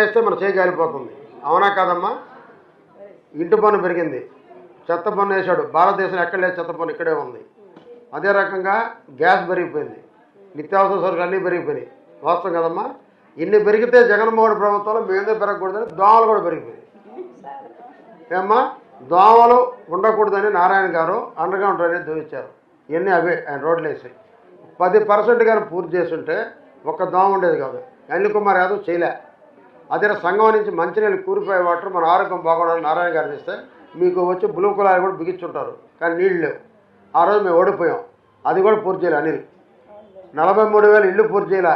చేస్తే వేస్తే మన చేయగాలిపోతుంది అవునా కాదమ్మా? ఇంటి పన్ను పెరిగింది. చెత్త పన్ను వేశాడు. భారతదేశం ఎక్కడ లేదు చెత్త పన్ను ఇక్కడే ఉంది. అదే రకంగా గ్యాస్ పెరిగిపోయింది. నిత్యావసర సరుకులు అన్నీ పెరిగిపోయినాయి. వాస్తవం కదమ్మా? ఇన్ని పెరిగితే జగన్మోహన్ ప్రభుత్వంలో మేమే పెరగకూడదని దోమలు కూడా పెరిగిపోయాయి ఏమ్మా? దోమలు ఉండకూడదని నారాయణ గారు అండర్గ్రౌండ్ డ్రైనేజ్ చూపించారు ఇవన్నీ అవే ఆయన రోడ్లు వేసాయి. పది పర్సెంట్ కానీ పూర్తి చేస్తుంటే ఒక్క దోమ ఉండేది కాదు. అనిల్ కుమార్ యాదవ్ చేయలే. అదే సంఘం నుంచి మంచినీళ్ళు కూరిపోయే వాటర్ మన ఆరోగ్యం బాగుండాలని నారాయణ గారు ఇస్తే మీకు వచ్చి బ్లూ కులాలు కూడా బిగించుంటారు. కానీ నీళ్ళు లేవు. ఆ రోజు మేము ఓడిపోయాం. అది కూడా పూర్తి చేయాలి అనిల్. నలభై మూడు వేల ఇళ్ళు పూర్తి చేయలే.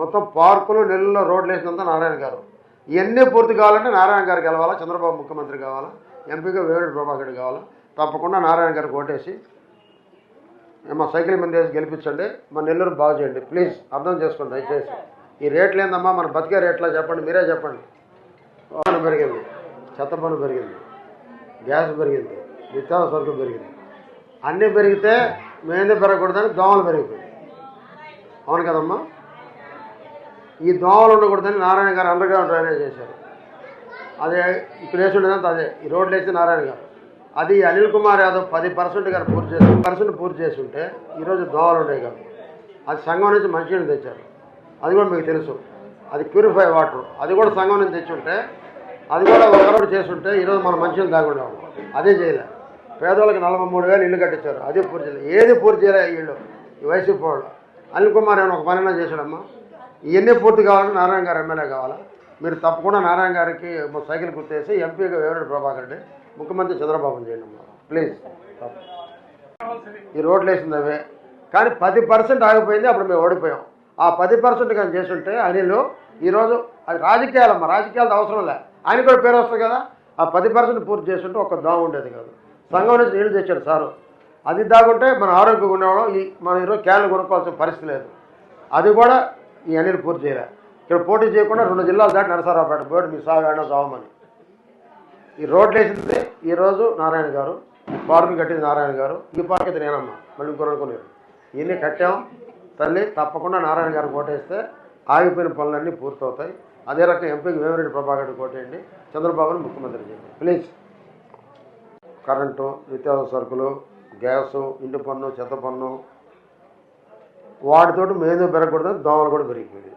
మొత్తం పార్కులు నెలల్లో రోడ్లు వేసినంత నారాయణ గారు. ఇవన్నీ పూర్తి కావాలంటే నారాయణ గారు గెలవాలా చంద్రబాబు ముఖ్యమంత్రి కావాలా ఎంపీగా వేణుడు ప్రభాకర్ కావాలా తప్పకుండా నారాయణ గారికి ఓటేసి మా సైకిల్ మీద వేసి గెలిపించండి. మా నెల్లూరు బాగు చేయండి. ప్లీజ్ అర్థం చేసుకోండి దయచేసి. ఈ రేట్లు ఏందమ్మా? మన బతికే రేట్లా చెప్పండి మీరే చెప్పండి. పన్ను పెరిగింది చెత్త పన్ను పెరిగింది గ్యాస్ పెరిగింది నిత్యావసర సరుకులు పెరిగింది. అన్నీ పెరిగితే మేమే పెరగకూడదని దోమలు పెరిగిపోయింది అవును కదమ్మా? ఈ దోమలు ఉండకూడదని నారాయణ గారు అండర్గ్రౌండ్ డ్రైనేజ్ చేశారు. అదే ఇక్కడ వేసి ఉండేదంతా అదే ఈ రోడ్లు వేసి నారాయణ గారు. అది అనిల్ కుమార్ యాదవ్ పది పర్సెంట్ గారు పూర్తి చేసి పర్సెంట్ పూర్తి చేసి ఉంటే ఈరోజు దోమలు ఉండేవి కాదు అది సంఘం నుంచి మంచినీళ్ళు తెచ్చారు. అది కూడా మీకు తెలుసు. అది ప్యూరిఫై వాటర్ అది కూడా సంఘం నుంచి తెచ్చి ఉంటే అది కూడా ఒకరోజు చేస్తుంటే ఈరోజు మనం మంచినీళ్ళు దాగుండేవాడు అదే చేయలే పేదవాళ్ళకి నలభై మూడు వేలు ఇల్లు కట్టించారు. అదే పూర్తి చేయలేదు ఏది పూర్తి చేయలే వీళ్ళు ఇల్లు. ఈ వైసీపీ వాళ్ళు అనిల్ కుమార్ ఏమైనా ఒక పనైనా చేశాడమ్మా. ఇవన్నీ పూర్తి కావాలంటే నారాయణ గారు ఎమ్మెల్యే కావాలా? మీరు తప్పకుండా నారాయణ గారికి సైకిల్ గుర్తేసి ఎంపీగా వేరుడు ప్రభాకర్ రెడ్డి ముఖ్యమంత్రి చంద్రబాబు చేయండి అమ్మా. ప్లీజ్. ఈ రోడ్లు వేసింది అవే. కానీ పది పర్సెంట్ ఆగిపోయింది అప్పుడు మేము ఓడిపోయాం. ఆ పది పర్సెంట్ కానీ చేస్తుంటే అనిల్ ఈరోజు అది రాజకీయాలమ్మ రాజకీయాలతో అవసరం లే. ఆయన కూడా పేరు వస్తుంది కదా. ఆ పది పర్సెంట్ పూర్తి చేస్తుంటే ఒక దోమ ఉండేది కాదు. సంఘం నుంచి నీళ్ళు తెచ్చాడు సారు. అది దాగుంటే మన ఆరోగ్యంగా ఉండేవాళ్ళం. ఈ మనం ఈరోజు క్యాన్లు కొనుక్కోవాల్సిన పరిస్థితి లేదు. అది కూడా ఈ అనిల్ పూర్తి చేయలే. ఇక్కడ పోటీ చేయకుండా రెండు జిల్లాలు దాటి నరసరావుపేట బోర్డు మీ సాగు ఆడినా సావమని. ఈ రోడ్లు వేసింది ఈరోజు నారాయణ గారు పార్కు కట్టింది నారాయణ గారు. ఈ పార్క్ అయితే నేనమ్మా. మళ్ళీ ఇంకో ఇవన్నీ కట్టాం. తల్లి తప్పకుండా నారాయణ గారు కోటేస్తే ఆగిపోయిన పనులన్నీ పూర్తవుతాయి. అదే రకంగా ఎంపీకి వేమిరెడ్డి ప్రభాకర్ కోటేయండి. చంద్రబాబుని ముఖ్యమంత్రి చేయండి. ప్లీజ్. కరెంటు నిత్యావసర సరుకులు గ్యాసు ఇంటి పన్ను చెత్త పన్ను వాటితోటి మేదో పెరగకూడదని దోమలు కూడా పెరిగిపోయింది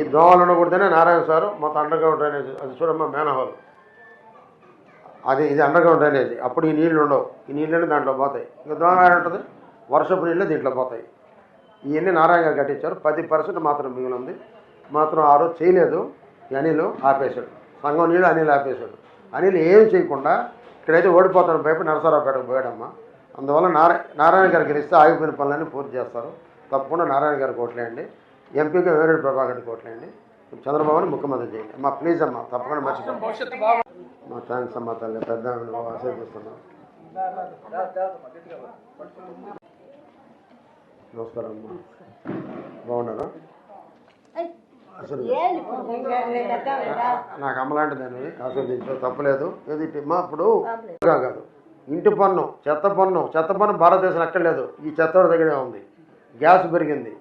ఈ దోమలు ఉండకూడదనే నారాయణ సారు మొత్తం అండర్గ్రౌండ్ డ్రైనేజ్ అది చూడమ్మా మేనహాల్. అది ఇది అండర్గ్రౌండ్ డ్రైనేజ్. అప్పుడు ఈ నీళ్ళు ఉండవు. ఈ నీళ్ళని దాంట్లో పోతాయి. ఇంకా దోమ ఉంటుంది? వర్షపు నీళ్ళు దీంట్లో పోతాయి. ఇవన్నీ నారాయణ గారు కట్టించారు. పది పర్సెంట్ మాత్రం మిగిలి ఉంది. మాత్రం ఆ రోజు చేయలేదు. అనిల్ ఆపేశాడు. సంఘం నీళ్ళు అనిల్ ఆపేశాడు. అనిల్ ఏం చేయకుండా ఇక్కడైతే ఓడిపోతాను భయపడి నరసరావుపేటకు పోయాడమ్మా. అందువల్ల నారాయణ నారాయణ గారు గెలిస్తే ఆగిపోయిన పనులన్నీ పూర్తి చేస్తారు. తప్పకుండా నారాయణ గారికి ఓట్లేయండి ఎంపీగా వేరేడు ప్రభాకర్ ఓట్లేయండి చంద్రబాబుని ముఖ్యమంత్రి చేయండి. అమ్మా ప్లీజ్ అమ్మా తప్పకుండా మర్చిపోండి బాగా మా థ్యాంక్స్ అమ్మా తల్లి పెద్ద ఆమెను ఆశీర్దిస్తున్నాం నమస్కారం అమ్మా బాగున్నారా? అసలు నాకు అమ్మలాంటి దాన్ని ఆస్వాదించు తప్పలేదు. ఏది మా ఇప్పుడు కాదు. ఇంటి పన్ను చెత్త పన్ను చెత్త పన్ను భారతదేశం ఎక్కడలేదు ఈ చెత్త దగ్గరే ఉంది. గ్యాస్ పెరిగింది.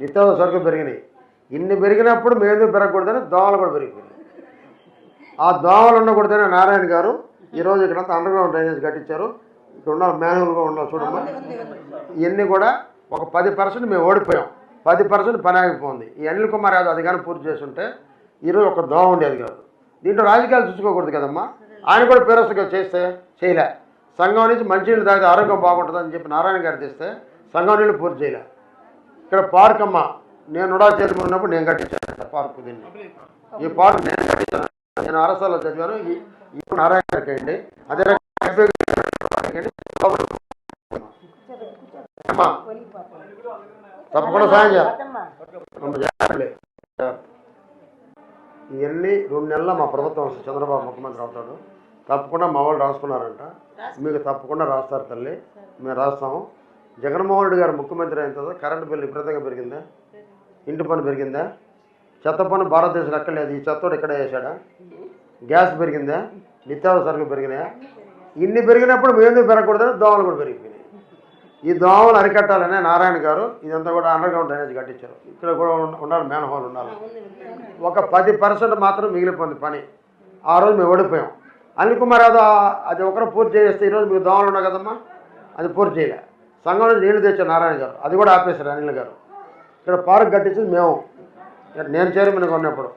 నిత్యావసర సరుకులు పెరిగినాయి. ఇన్ని పెరిగినప్పుడు మేము పెరగకూడదని దోమలు కూడా పెరిగిపోయింది ఆ దోమలు ఉండకూడదని నారాయణ గారు ఈరోజు ఇక్కడంతా అండర్గ్రౌండ్ డ్రైనేజ్ కట్టించారు. ఇక్కడ ఉన్న మ్యాన్హోల్గా ఉన్న చూడమ్మా. ఇవన్నీ కూడా ఒక పది పర్సెంట్ మేము ఓడిపోయాం. పది పర్సెంట్ పని ఆగిపోయింది ఈ అనిల్ కుమార్ యాదవ్ అది కానీ పూర్తి చేస్తుంటే ఈరోజు ఒక దోమ ఉండేది కాదు. దీంట్లో రాజకీయాలు చూసుకోకూడదు కదమ్మా. ఆయన కూడా పేరస్తుగా చేస్తే చేయలే. సంఘం నుంచి మంచినీళ్ళు తాగితే ఆరోగ్యం బాగుంటుందని చెప్పి నారాయణ గారు తెస్తే సంఘం నీళ్ళు పూర్తి చేయలే. ఇక్కడ పార్క్ అమ్మ నేను ఉడా చేతులు ఉన్నప్పుడు నేను కట్టించాను పార్క్ దీన్ని. ఈ పార్క్ నేను కట్టించాను. నేను అరసాలో చదివాను. ఈ నారాయణ గారికి అండి అదే రకంగా అమ్మా తప్పకుండా సాయం చేయాలి. ఇవన్నీ రెండు నెలల మా ప్రభుత్వం చంద్రబాబు ముఖ్యమంత్రి అవుతాడు. తప్పకుండా మా వాళ్ళు రాసుకున్నారంట. మీకు తప్పకుండా రాస్తారు తల్లి. మేము రాస్తాము. జగన్మోహన్ రెడ్డి గారు ముఖ్యమంత్రి అయిన తర్వాత కరెంటు బిల్లు విపరీతంగా పెరిగిందా? ఇంటి పని పెరిగిందా? చెత్త పని భారతదేశం ఎక్కలేదు. ఈ చెత్తోడు ఇక్కడే వేసాడా గ్యాస్ పెరిగిందా? నిత్యావసరాలు పెరిగినాయా? ఇన్ని పెరిగినప్పుడు మేము పెరగకూడదని దోమలు కూడా పెరిగిపోయినాయి. ఈ దోమలు అరికట్టాలనే నారాయణ గారు ఇదంతా కూడా అండర్ గ్రౌండ్ డ్రైనేజ్ కట్టించారు. ఇక్కడ కూడా ఉండాలి మ్యాన్ హోల్ ఉండాలి ఒక పది పర్సెంట్ మాత్రం మిగిలిపోయింది పని. ఆ రోజు మేము ఓడిపోయాం. అనిల్ కుమార్ యాదవ్ అది ఒకరు పూర్తి చేస్తే ఈరోజు మీకు దోమలు ఉన్నాయి కదమ్మా? అది పూర్తి చేయలే. సంఘం నుంచి నీళ్ళు తెచ్చారు నారాయణ గారు అది కూడా ఆపేశారు అనిల్ గారు. ఇక్కడ పార్క్ కట్టించింది మేము. ఇక్కడ నేను చైర్మన్గా ఉన్నప్పుడు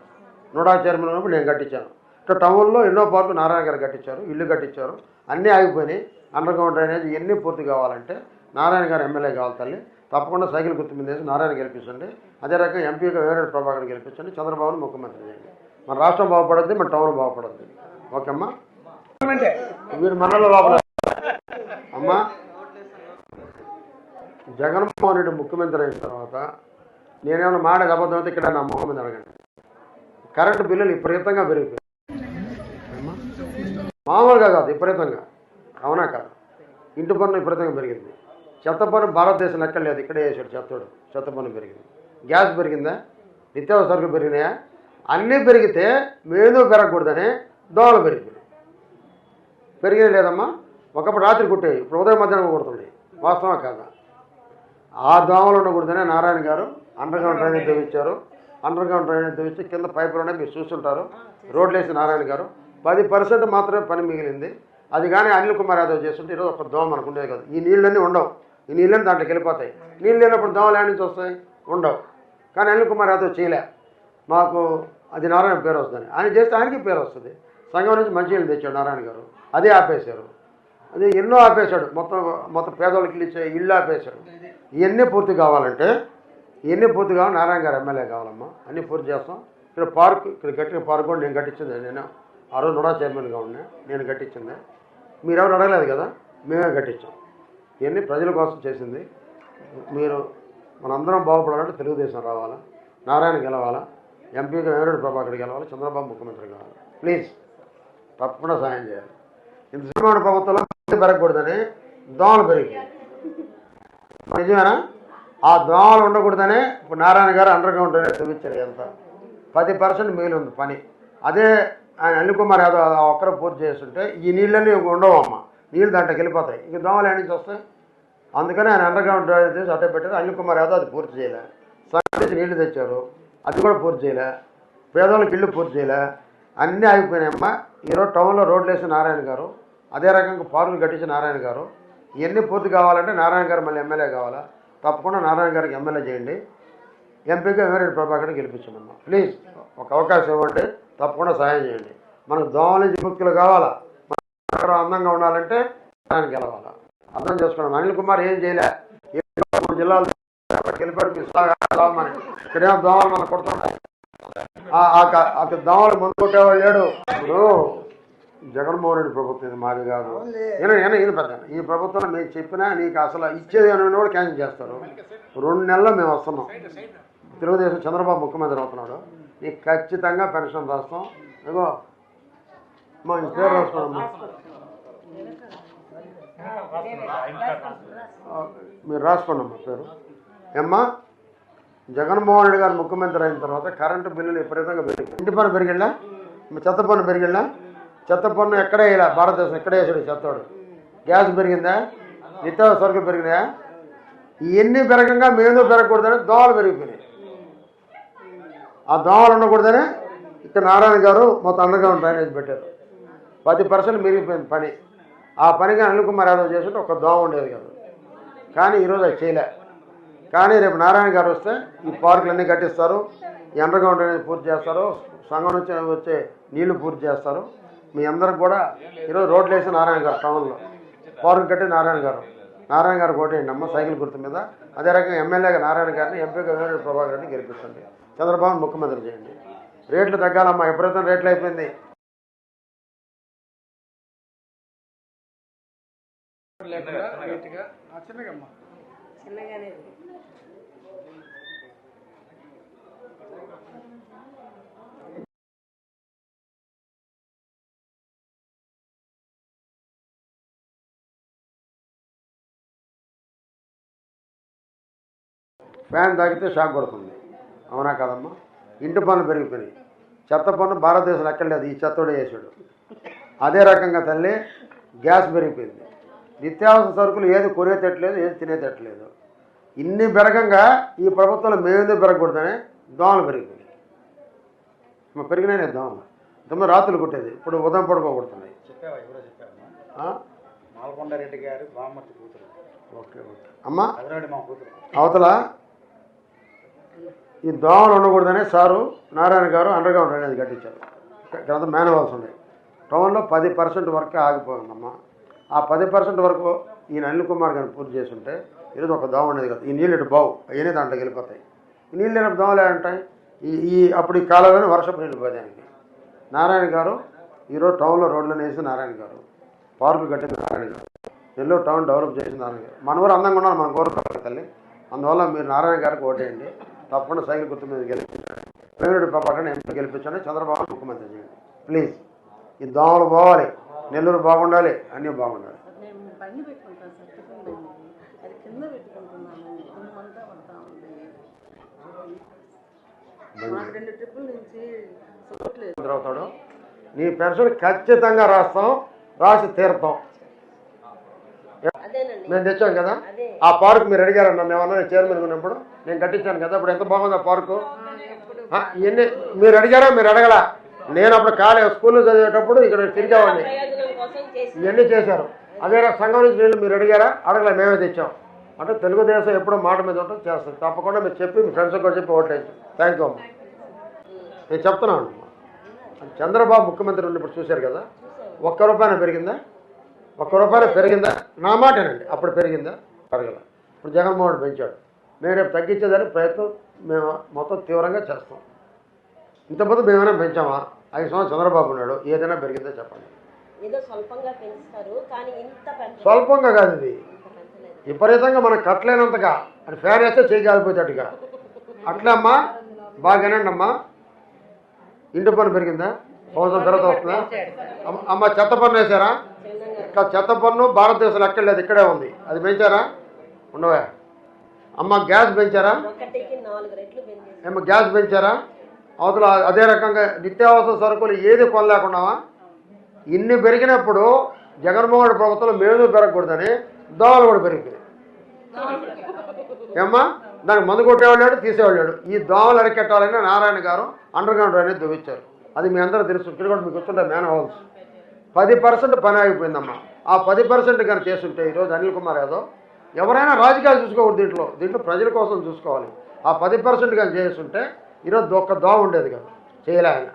నూడా చైర్మన్ ఉన్నప్పుడు నేను కట్టించాను. ఇక్కడ టౌన్లో ఎన్నో పార్కు నారాయణ గారు కట్టించారు ఇల్లు కట్టించారు అన్నీ ఆగిపోయినాయి. అండర్ గ్రౌండ్ డ్రైనేజ్ ఇవన్నీ పూర్తి కావాలంటే నారాయణ గారు ఎమ్మెల్యే కావాలి తల్లి. తప్పకుండా సైకిల్ గుర్తు మీద వేసి నారాయణ గెలిపించండి. అదే రకంగా ఎంపీగా వేరే ప్రభాకర్ గెలిపించండి. చంద్రబాబును ముఖ్యమంత్రి చేయండి. మన రాష్ట్రం బాగుపడద్ది మన టౌన్ బాగుపడుద్ది. ఓకేమ్మా? మీరు మనలో లోపల. అమ్మా జగన్మోహన్ రెడ్డి ముఖ్యమంత్రి అయిన తర్వాత నేనేమైనా మాట అబద్ధం అయితే ఇక్కడ నా మొహం మీద అడగండి. కరెంటు బిల్లులు విపరీతంగా పెరిగిపోయాయి. మామూలుగా కాదు విపరీతంగా. అవునా కాదు? ఇంటి పన్ను విపరీతంగా పెరిగింది. చెత్త భారతదేశం ఎక్కడ ఇక్కడే వేసాడు చెత్తడు చెత్త పెరిగింది. గ్యాస్ పెరిగిందా? నిత్యావసర సరుకులు పెరిగినాయా? అన్నీ పెరిగితే మేదు పెరగకూడదని దోమలు పెరిగినాయి పెరిగినాయి లేదమ్మా. ఒకప్పుడు రాత్రి కుట్టేవి. ఇప్పుడు ఉదయం మధ్యాహ్నం కొడుతున్నాయి వాస్తవా కాదా? ఆ దోమలు ఉండకూడదనే నారాయణ గారు అండర్గ్రౌండ్ డ్రైనేజ్ తెప్పించారు అండర్గ్రౌండ్ డ్రైనేజ్ తెచ్చి కింద పైపులోనే మీరు చూస్తుంటారు. రోడ్లు వేసి నారాయణ గారు. పది పర్సెంట్ మాత్రమే పని మిగిలింది. అది కానీ అనిల్ కుమార్ యాదవ్ చేస్తుంటే ఈరోజు ఒక దోమ అనుకుండేది కాదు. ఈ నీళ్ళన్నీ ఉండవు. ఈ నీళ్ళని దాంట్లోకి వెళ్ళిపోతాయి. నీళ్ళు లేనప్పుడు దోమలు ఏడు నుంచి వస్తాయి? ఉండవు. కానీ అనిల్ కుమార్ యాదవ్ చేయలే. మాకు అది నారాయణ పేరు వస్తుంది ఆయన చేస్తే ఆయనకి పేరు వస్తుంది. సంఘం నుంచి మంచి నీళ్ళు తెచ్చాడు నారాయణ గారు. అదే ఆపేశారు. అది ఎన్నో ఆపేశాడు. మొత్తం మొత్తం పేదోళ్ళకి ఇచ్చే ఇల్లు ఆపేశాడు. ఇవన్నీ పూర్తి కావాలంటే ఇవన్నీ పూర్తి కావాలి నారాయణ గారు ఎమ్మెల్యే కావాలమ్మా. అన్నీ పూర్తి చేస్తాం. ఇక్కడ పార్క్ ఇక్కడ కట్టిన పార్క్ కూడా నేను కట్టించింది. నేను ఆ రోజు నుడా చైర్మన్గా ఉన్నా నేను కట్టించింది. మీరెవరు అడగలేదు కదా? మేమే కట్టించాం. ఇవన్నీ ప్రజల కోసం చేసింది? మీరు మనందరం బాగుపడాలంటే తెలుగుదేశం రావాలా? నారాయణ గెలవాలా? ఎంపీగా వేరేడు ప్రభాకర్ గెలవాలి? చంద్రబాబు ముఖ్యమంత్రి కావాలి ప్లీజ్ తప్పకుండా సహాయం చేయాలి. ఇంత సినిమా ప్రభుత్వంలో పెరగకూడదని దోమలు పెరిగాయి. నిజమేనా? ఆ దోమలు ఉండకూడదనే ఇప్పుడు నారాయణ గారు అండర్ గ్రౌండ్ చూపించారు ఎంత పది పర్సెంట్ మిగిలి ఉంది పని. అదే ఆయన అనిల్ కుమార్ యాదవ్ ఆ ఒక్కరు పూర్తి చేస్తుంటే ఈ నీళ్ళని ఉండవు అమ్మ. నీళ్ళు దాంట్లోకి వెళ్ళిపోతాయి. ఇంక దోమలు ఎక్కడి నుంచి వస్తాయి? అందుకని ఆయన అండర్గ్రౌండ్ డ్రైనేజ్ చేసి అట్టే పెట్టారు. అనిల్ కుమార్ యాదవ్ అది పూర్తి చేయలే. సంగతి నీళ్ళు తెచ్చారు. అది కూడా పూర్తి చేయలే. పేదోళ్ళకి ఇల్లు పూర్తి చేయలే. అన్నీ ఆగిపోయినాయమ్మా. ఈరోజు టౌన్లో రోడ్లు వేసిన నారాయణ గారు అదే రకంగా పార్కులు కట్టించిన నారాయణ గారు. ఇవన్నీ పూర్తి కావాలంటే నారాయణ గారు మళ్ళీ ఎమ్మెల్యే కావాలా? తప్పకుండా నారాయణ గారికి ఎమ్మెల్యే చేయండి. ఎంపీగా వేరేడు ప్రభాకర్ గెలిపించండి ప్లీజ్ ఒక అవకాశం ఇవ్వండి. తప్పకుండా సహాయం చేయండి. మనకు దోమల నుంచి ముక్తులు కావాలా? మనం అందంగా ఉండాలంటే నారాయణ గెలవాలా. అర్థం చేసుకోండి అనిల్ కుమార్ ఏం చేయలే. ఏ జిల్లాలు సాగా లాభమని. ఇక్కడేమో దోమలు మనం కొడుతుంటాయి. ఆ- ఆ క- ఆ దోమలు ముందు కొట్టేవాళ్ళు లేడు. ఇప్పుడు జగన్మోహన్ రెడ్డి ప్రభుత్వం ఇది మాది కాదు. ఈయన పెద్ద ఈ ప్రభుత్వంలో మేము చెప్పినా నీకు అసలు ఇచ్చేది అని కూడా క్యాన్సిల్ చేస్తారు. రెండు నెలలు మేము వస్తున్నాం. తెలుగుదేశం చంద్రబాబు ముఖ్యమంత్రి అవుతున్నాడు. నీకు ఖచ్చితంగా పెన్షన్ రాస్తాం. ఇగో మా పేరు రాసుకోండి మీరు రాసుకోండి అమ్మా పేరు ఏమ్మా జగన్మోహన్ రెడ్డి గారు ముఖ్యమంత్రి అయిన తర్వాత కరెంటు బిల్లులు విపరీతంగా పెరిగాయి ఇంటి పన్ను పెరిగిందా? చెత్త పన్ను పెరిగిందా? చెత్త పన్ను ఎక్కడే వేయలే? భారతదేశం ఎక్కడే వేసాడు చెత్తోడు? గ్యాస్ పెరిగిందా? నిత్యావసర సరుకులు పెరిగినాయా? ఇవన్నీ పెరగంగా మేము పెరగకూడదని దోమలు పెరిగిపోయినాయి. ఆ దోమలు ఉండకూడదని ఇక్కడ నారాయణ గారు మొత్తం అండర్గ్రౌండ్ డ్రైనేజ్ పెట్టారు. పది పర్సెంట్ మిగిలిపోయింది పని. ఆ పనిగా అనిల్ కుమార్ యాదవ్ చేస్తుంటే ఒక దోమ ఉండేది కాదు. కానీ ఈరోజు అది చేయలే. కానీ రేపు నారాయణ గారు వస్తే ఈ పార్కులన్నీ కట్టిస్తారు. ఈ అనేది పూర్తి చేస్తారు. సంఘం నుంచి వచ్చే నీళ్ళు పూర్తి చేస్తారు. మీ అందరికి కూడా ఈరోజు రోడ్లు వేసి నారాయణ గారు టౌన్లో. పార్కు కట్టి నారాయణ గారు. నారాయణ గారు కోటేయండి అమ్మ సైకిల్ గుర్తు మీద. అదే రకంగా ఎమ్మెల్యేగా నారాయణ గారిని ఎంపీగా వేరే ప్రభాకర్ రెడ్డిని గెలిపించండి చంద్రబాబు ముఖ్యమంత్రి చేయండి. రేట్లు తగ్గాలమ్మా. ఎప్పుడైతే రేట్లు అయిపోయింది చిన్నగానే. ఫ్యాన్ తాగితే షాక్ కొడుతుంది. అవునా కదమ్మా? ఇంటి పన్ను పెరిగిపోయినాయి. చెత్త పన్ను భారతదేశంలో ఎక్కడ లేదు. ఈ చెత్తోడే వేసాడు అదే రకంగా తల్లి గ్యాస్ పెరిగిపోయింది. నిత్యావసర సరుకులు ఏది కొనేటట్లేదు ఏది తినేటట్లేదు. ఇన్ని పెరగంగా ఈ ప్రభుత్వంలో మేమేందుకు పెరగకూడదని దోమలు పెరిగిపోయినాయి. మా పెరిగినాయి దోమలు. తొమ్మిది రాత్రులు కుట్టేది ఇప్పుడు ఉదయం పడుకోకూడుతున్నాయి. గారు బామ్మర్తి కూతురు. Okay okay. అమ్మా! అవతల ఈ దోమలు ఉండకూడదనే సారు నారాయణ గారు అండర్ గ్రౌండ్ అనేది కట్టించారు. ఇక్కడ మేనవాల్సి ఉన్నాయి టౌన్లో పది పర్సెంట్ వరకే ఆగిపోయిందమ్మా. ఆ పది పర్సెంట్ వరకు ఈయన అనిల్ కుమార్ గారిని పూర్తి చేస్తుంటే ఈరోజు ఒక దోమ ఉండేది కదా. ఈ నీళ్ళు ఇటు బావు అవన్నీ దాంట్లోకి వెళ్ళిపోతాయి. ఈ నీళ్ళు లేని దోమలు ఉంటాయి ఈ ఈ అప్పుడు ఈ కాలంలోనే వర్షపు నీళ్ళు పోయేదానికి నారాయణ గారు ఈరోజు టౌన్లో రోడ్లను వేసి నారాయణ గారు పార్కు కట్టిన నారాయణ గారు. నెల్లూరు టౌన్ డెవలప్ చేసిన నారాయణ గారు. మన ఊరు అందంగా ఉన్నారు మనం కోరుకోవాలి తల్లి. అందువల్ల మీరు నారాయణ గారికి ఓటేయండి. తప్పకుండా సైకిల్ గుర్తు మీద గెలిపించండి. వెంకటరెడ్డి పక్కన ఎంపీ గెలిపించండి చంద్రబాబు ముఖ్యమంత్రి చేయండి. ప్లీజ్. ఈ దోమలు పోవాలి. నెల్లూరు బాగుండాలి అన్నీ బాగుండాలి. అవుతాడు. నీ పెన్షన్ ఖచ్చితంగా రాస్తాం రాసి తీరుతాం. అదేనండి. మేము తెచ్చాం కదా? అదే. ఆ పార్క్ మీరు అడిగారు నన్ను ఏమన్నా చైర్మన్ ఉన్నప్పుడు. నేను కట్టించాను కదా ఇప్పుడు ఎంత బాగుందా పార్కు? ఆ, ఇవన్నీ మీరు అడిగారా? మీరు అడగలా? నేను అప్పుడు కాలే స్కూల్లో చదివేటప్పుడు ఇక్కడ తిరిగేవాడిని ఇవన్నీ చేశారు. అదే సంఘం నుంచి నీళ్ళు మీరు అడిగారా? అడగలే మేమే తెచ్చాం. అంటే తెలుగుదేశం ఎప్పుడూ మాట మీద ఉంటుంది చేస్తుంది. తప్పకుండా మీరు చెప్పి మీ ఫ్రెండ్స్ కూడా చెప్పి ఓట్లేదు థ్యాంక్ యూ అమ్మ. నేను చెప్తున్నాను చంద్రబాబు ముఖ్యమంత్రి ఉన్నప్పుడు చూశారు కదా ఒక్క రూపాయన పెరిగిందా? ఒక్క రూపాయన పెరిగిందా? నా మాటేనండి అప్పుడు పెరిగిందా? పెరగల. ఇప్పుడు జగన్మోహన్ పెంచాడు. మేము రేపు తగ్గించేదానికి ప్రయత్నం మేము మొత్తం తీవ్రంగా చేస్తాం. ఇంతకుముందు మేమైనా పెంచామా? ఐదు సంవత్సరం చంద్రబాబు ఉన్నాడు ఏదైనా పెరిగిందా చెప్పండి. స్వల్పంగా కాదు ఇది. విపరీతంగా మనం కట్టలేనంతగా అని ఫ్యాన్ వేస్తే చేయగలిపోయేటట్టుగా అట్లా అమ్మా బాగానండి అమ్మా ఇంటి పన్ను పెరిగిందా? సంవత్సరం తర్వాత వస్తుందా? అమ్మ- చెత్త పన్ను వేసారా ఇక్కడ చెత్త పన్ను భారతదేశంలో ఎక్కడ లేదు ఇక్కడే ఉంది. అది పెంచారా? ఉండవా? అమ్మ గ్యాస్ పెంచారా? ఏమో గ్యాస్ పెంచారా? అవతల అదే రకంగా నిత్యావసర సరుకులు ఏది కొనలేకున్నావా? ఇన్ని పెరిగినప్పుడు జగన్మోహన్ ప్రభుత్వం ప్రభుత్వంలో మేము పెరగకూడదని దోమలు కూడా పెరిగిపోయాయి. ఏమ్మా? దానికి మందు కొట్టేవాళ్ళాడు తీసేవాళ్ళాడు. ఈ దోమలు అరికెట్టాలని నారాయణ గారు అండర్ గ్రౌండ్ అనేది దువ్వించారు అది మీ అందరూ తెలుసు. ఇక్కడ కూడా మీకు వస్తుంటే మ్యాన్ హౌల్స్ పది పర్సెంట్ పని ఆగిపోయిందమ్మా. ఆ పది పర్సెంట్ కానీ చేస్తుంటే ఈరోజు అనిల్ కుమార్ యాదవ్ ఎవరైనా రాజకీయాలు చూసుకోకూడదు దీంట్లో. దీంట్లో ప్రజల కోసం చూసుకోవాలి. ఆ పది పర్సెంట్ కానీ చేస్తుంటే ఈరోజు ఒక్క దోమ ఉండేది కాదు. చేయలే ఆయన.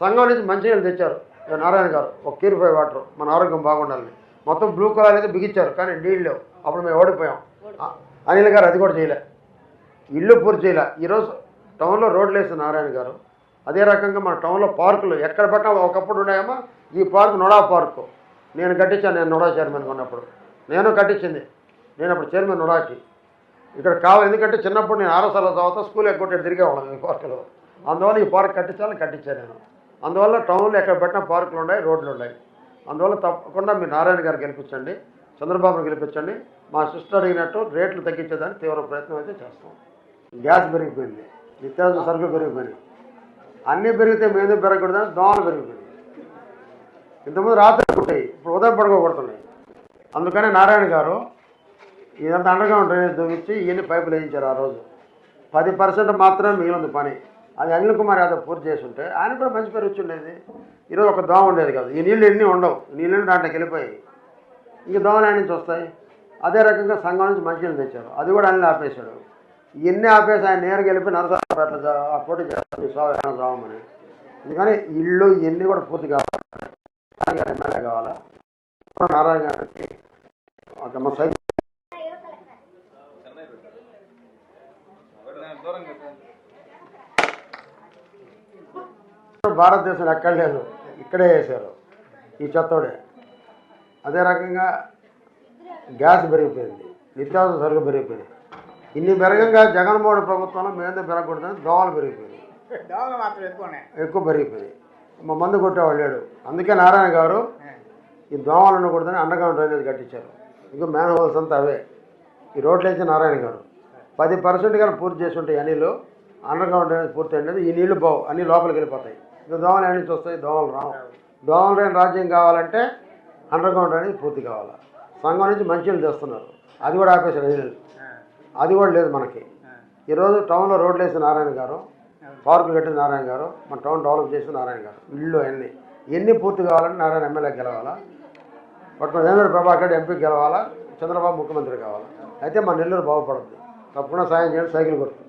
సంఘం నుంచి మంచినీళ్ళు తెచ్చారు. నారాయణ గారు ఒక క్యూరిఫై వాటర్. మన ఆరోగ్యం బాగుండాలని. మొత్తం బ్లూ కలర్ అయితే బిగించారు కానీ నీళ్ళు లేవు. అప్పుడు మేము ఓడిపోయాం. అనిల్ గారు అది కూడా చేయలే. ఇల్లు పూర్తి చేయలే. ఈరోజు టౌన్లో రోడ్లు వేసిన నారాయణ గారు. అదే రకంగా మన టౌన్లో పార్కులు ఎక్కడ పట్టినా ఒకప్పుడు ఉన్నాయమ్మా ఈ పార్క్ నొడా పార్కు. నేను కట్టించాను నేను నొడా చైర్మన్ ఉన్నప్పుడు. నేను కట్టించింది. నేను అప్పుడు చైర్మన్ నొడాకి. ఇక్కడ కావాలి ఎందుకంటే చిన్నప్పుడు నేను ఆరసాల తర్వాత స్కూల్ ఎగ్గొట్టి తిరిగేవాళ్ళం ఈ పార్కులో అందువల్ల ఈ పార్క్ కట్టించాలని కట్టించాను నేను. అందువల్ల టౌన్లో ఎక్కడ పెట్టినా పార్కులు ఉన్నాయి రోడ్లు ఉన్నాయి. అందువల్ల తప్పకుండా మీరు నారాయణ గారు గెలిపించండి చంద్రబాబును గెలిపించండి. మా సిస్టర్ అడిగినట్టు రేట్లు తగ్గించేదానికి తీవ్ర ప్రయత్నం అయితే చేస్తాం. గ్యాస్ పెరిగిపోయింది నిత్యావసర సరుకులు పెరిగిపోయినాయి. అన్నీ పెరిగితే మీద పెరగకూడదని దోమలు పెరిగిపోయింది ఇంతకుముందు రాత్రి ఉంటాయి ఇప్పుడు ఉదయం పడుకోబడుతున్నాయి అందుకనే నారాయణ గారు ఇదంతా అండర్గ్రౌండ్ డ్రైనేజ్ తవ్వించి ఇవన్నీ పైపులు వేయించారు ఆ రోజు. పది పర్సెంట్ మాత్రమే మిగిలింది పని. అది అనిల్ కుమార్ యాదవ్ పూర్తి చేసి ఉంటే ఆయన కూడా మంచి పేరు వచ్చి ఉండేది. ఈరోజు ఒక దోమ ఉండేది కాదు. ఈ నీళ్ళు ఎన్ని ఉండవు. నీళ్ళు దాంట్లోకి వెళ్ళిపోయి ఇంక దోమలు ఆయన నుంచి వస్తాయి? అదే రకంగా సంఘం నుంచి మంచినీళ్ళు తెచ్చారు. అది కూడా అన్ని ఆపేశాడు. ఇవన్నీ ఆపేసి ఆయన నేరుగా వెళ్ళిపోయి నరసాపేట ఆ పోటీ చేస్తాడు. స్వామి అందుకని ఇల్లు ఇవన్నీ కూడా పూర్తి కావాలి. ఎమ్మెల్యే కావాలా నారాయణ గారికి ఒక సైతం సైడ్ భారతదేశంలో ఎక్కడ లేదు. ఇక్కడే వేశారు. ఈ చెత్తోడే. అదే రకంగా గ్యాస్ పెరిగిపోయింది. నిత్యావసర సరుకు పెరిగిపోయింది ఇన్ని పెరగంగా జగన్మోహన్ ప్రభుత్వంలో మీద పెరగకూడదని దోమలు పెరిగిపోయింది దోమలు మాత్రం ఎక్కువనే. ఎక్కువ పెరిగిపోయింది మా మందు కొట్టేవాళ్ళు లేడు. అందుకే నారాయణ గారు ఈ దోమలు ఉండకూడదని అండర్గ్రౌండ్ డ్రైనేజ్ కట్టించారు. ఇంకా మ్యాన్ హోల్స్ అంతా అవే. ఈ రోడ్లు నారాయణ గారు. పది పర్సెంట్ కానీ పూర్తి చేసి ఉంటాయి అనిలు అండర్గ్రౌండ్ డ్రైనేజ్ పూర్తి అయినది ఈ నీళ్ళు బావు అన్ని లోపలికి వెళ్ళిపోతాయి. ఇంకా దోమలు ఎక్కడి నుంచి వస్తాయి? దోమలు రావు. దోమలు లేని రాజ్యం కావాలంటే అండర్గ్రౌండ్ డ్రైనేజ్ పూర్తి కావాలి. సంఘం నుంచి మంచినీళ్ళు తెస్తున్నారు. అది కూడా ఆపేశారు నీళ్ళు అది కూడా లేదు మనకి. ఈరోజు టౌన్లో రోడ్లు వేసిన నారాయణ గారు పార్కులు కట్టిన నారాయణ గారు మన టౌన్ డెవలప్ చేసిన నారాయణ గారు ఇల్లు అన్నీ ఎన్ని పూర్తి కావాలంటే నారాయణ ఎమ్మెల్యే గెలవాలా? పట్టుకుని వేమూరి ప్రభాకర్ ఎంపీ గెలవాలా? చంద్రబాబు ముఖ్యమంత్రి కావాలా? అయితే మన నెల్లూరు బాగుపడుతుంది తప్పకుండా సాయం చేయండి సైకిల్ గుర్తు